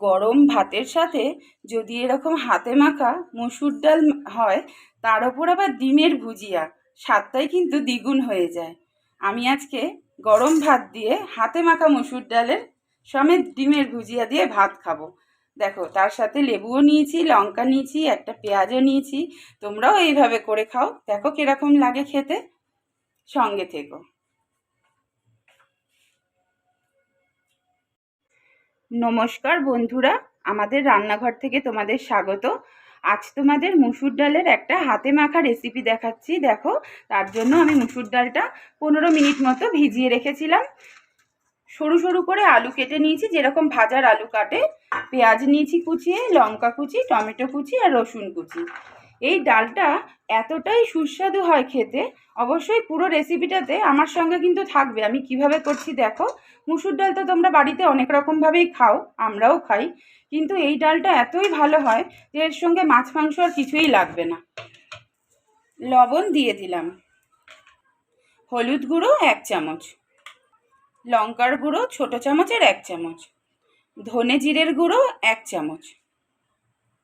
গরম ভাতের সাথে যদি এরকম হাতে মাখা মসুর ডাল হয়, তার ওপর আবার ডিমের ভুজিয়া, স্বাদটাই কিন্তু দ্বিগুণ হয়ে যায়। আমি আজকে গরম ভাত দিয়ে হাতে মাখা মসুর ডালের সমেত ডিমের ভুজিয়া দিয়ে ভাত খাব। দেখো, তার সাথে লেবুও নিয়েছি, লঙ্কা নিয়েছি, একটা পেঁয়াজও নিয়েছি। তোমরাও এইভাবে করে খাও। দেখো কীরকম লাগে খেতে। সঙ্গে থেকো। নমস্কার বন্ধুরা, আমাদের রান্নাঘর থেকে তোমাদের স্বাগত। আজ তোমাদের মুসুর ডালের একটা হাতে মাখা রেসিপি দেখাচ্ছি। দেখো, তার জন্য আমি মুসুর ডালটা পনেরো মিনিট মতো ভিজিয়ে রেখেছিলাম। সরু সরু করে আলু কেটে নিয়েছি, যেরকম ভাজার আলু কাটে। পেঁয়াজ নিয়েছি কুচিয়ে, লঙ্কা কুচি, টমেটো কুচি আর রসুন কুচি। এই ডালটা এতটাই সুস্বাদু হয় খেতে, অবশ্যই পুরো রেসিপিটাতে আমার সঙ্গে কিন্তু থাকবে। আমি কীভাবে করছি দেখো। মুসুর ডাল তো তোমরা বাড়িতে অনেক রকমভাবেই খাও, আমরাও খাই। কিন্তু এই ডালটা এতই ভালো হয় যে এর সঙ্গে মাছ, মাংস আর কিছুই লাগবে না। লবণ দিয়ে দিলাম। হলুদ গুঁড়ো এক চামচ। লঙ্কার গুঁড়ো ছোটো চামচের এক চামচ। ধনে জিরের গুঁড়ো এক চামচ।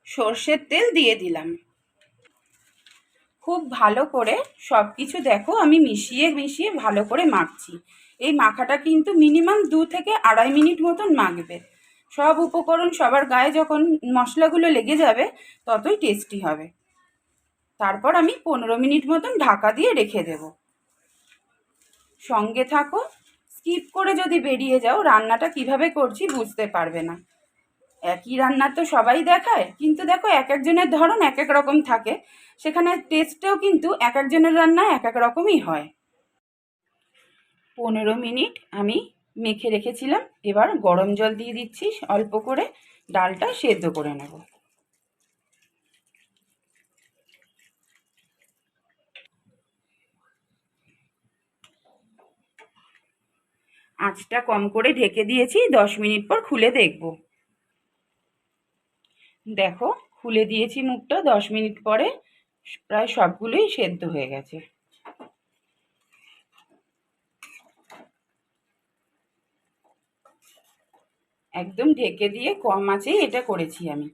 সর্ষের তেল দিয়ে দিলাম। খুব ভালো করে সব কিছু দেখো, আমি মিশিয়ে মিশিয়ে ভালো করে মাখছি। এই মাখাটা কিন্তু মিনিমাম দু থেকে আড়াই মিনিট মতন মাখবে। সব উপকরণ সবার গায়ে যখন মশলাগুলো লেগে যাবে, ততই টেস্টি হবে। তারপর আমি পনেরো মিনিট মতন ঢাকা দিয়ে রেখে দেব। সঙ্গে থাকো স্কিপ করে যদি বেরিয়ে যাও, রান্নাটা কীভাবে করছি বুঝতে পারবে না। একই রান্না তো সবাই দেখায়, কিন্তু দেখো এক একজনের ধরন এক এক রকম থাকে। সেখানে টেস্টেও কিন্তু এক একজনের রান্না এক এক রকমই হয়। পনেরো মিনিট আমি মেখে রেখেছিলাম, এবার গরম জল দিয়ে দিচ্ছি, অল্প করে ডালটা সেদ্ধ করে নেব। আঁচটা কম করে ঢেকে দিয়েছি, দশ মিনিট পর খুলে দেখব। দেখো, খুলে দিয়েছি মুখটা, দশ মিনিট পরে প্রায় সবগুলোই সেদ্ধ হয়ে গেছে। একদম ঢেকে দিয়ে কম আঁচেই এটা করেছি আমি।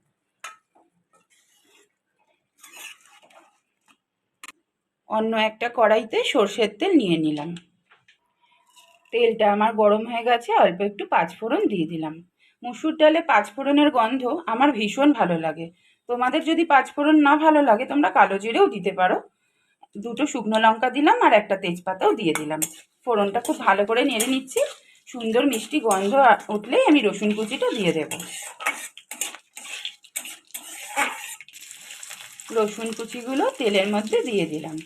অন্য একটা কড়াইতে সর্ষের তেল নিয়ে নিলাম। তেলটা আমার গরম হয়ে গেছে, অল্প একটু পাঁচফোড়ন দিয়ে দিলাম। মুসুর ডালে পাঁচফোড়নের গন্ধ আমার ভীষণ ভালো লাগে। তোমাদের যদি পাঁচফোড়ন না ভালো লাগে, তোমরা কালো জিরেও দিতে পারো। দুটো শুকনো লঙ্কা দিলাম আর একটা তেজপাতাও দিয়ে দিলাম। ফোড়নটা খুব ভালো করে নেড়ে নিচ্ছি। সুন্দর মিষ্টি গন্ধ উঠলেই আমি রসুন কুচিটা দিয়ে দেব। রসুন কুচিগুলো তেলের মধ্যে দিয়ে দিলাম।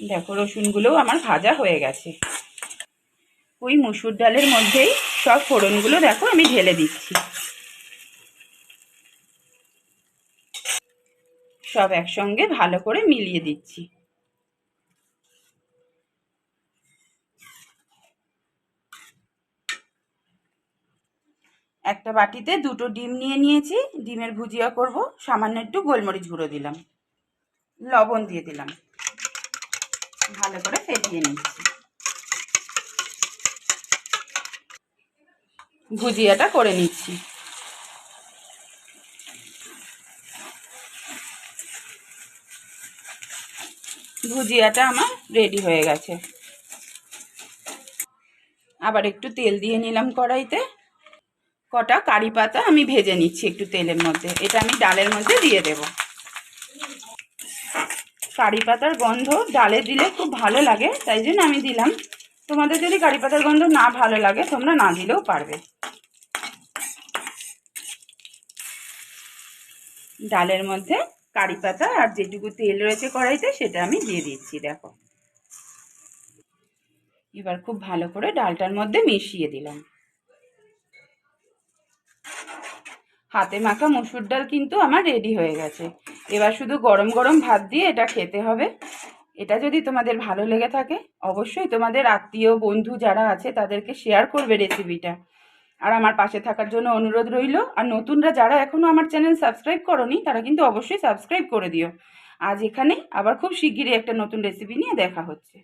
দেখো, রসুনগুলোও আমার ভাজা হয়ে গেছে। ওই মুসুর ডালের মধ্যেই সব ফোড়নগুলো দেখো, আমি ঢেলে দিচ্ছি। সব একসঙ্গে ভালো করে মিলিয়ে দিচ্ছি। একটা বাটিতে দুটো ডিম নিয়ে নিয়েছি, ডিমের ভুজিয়া করব, সামান্য একটু গোলমরিচ গুঁড়ো দিলাম। লবণ দিয়ে দিলাম। ভালো করে ফেটিয়ে নিচ্ছি। ভুজিয়াটা করে নিচ্ছি। ভুজিয়াটা আমার রেডি হয়ে গেছে। আবার একটু তেল দিয়ে নিলাম কড়াইতে। কটা কারি পাতা আমি ভেজে নিচ্ছি একটু তেলের মধ্যে। এটা আমি ডালের মধ্যে দিয়ে দেব। কারি পাতার গন্ধ ডালে দিলে খুব ভালো লাগে, তাই জন্য আমি দিলাম। তোমাদের যদি কারি পাতার গন্ধ না ভালো লাগে, তোমরা না দিলেও পারবে। ডালের মধ্যে কারি পাতা আর যেটুকু তেল রয়েছে কড়াইতে, সেটা আমি দিয়ে দিচ্ছি, দেখো। এবার খুব ভালো করে ডালটার মধ্যে মিশিয়ে দিলাম। হাতে মাখা মসুর ডাল কিন্তু আমার রেডি হয়ে গেছে। এবার শুধু গরম গরম ভাত দিয়ে এটা খেতে হবে। এটা যদি তোমাদের ভালো লেগে থাকে, অবশ্যই তোমাদের আত্মীয়, বন্ধু যারা আছে, তাদেরকে শেয়ার করবে রেসিপিটা আর আমার পাশে থাকার জন্য অনুরোধ রইল। আর নতুনরা যারা এখনও আমার চ্যানেল সাবস্ক্রাইব করনি, তারা কিন্তু অবশ্যই সাবস্ক্রাইব করে দিও। আজ এখানে আবার খুব শিগগিরই একটা নতুন রেসিপি নিয়ে দেখা হচ্ছে।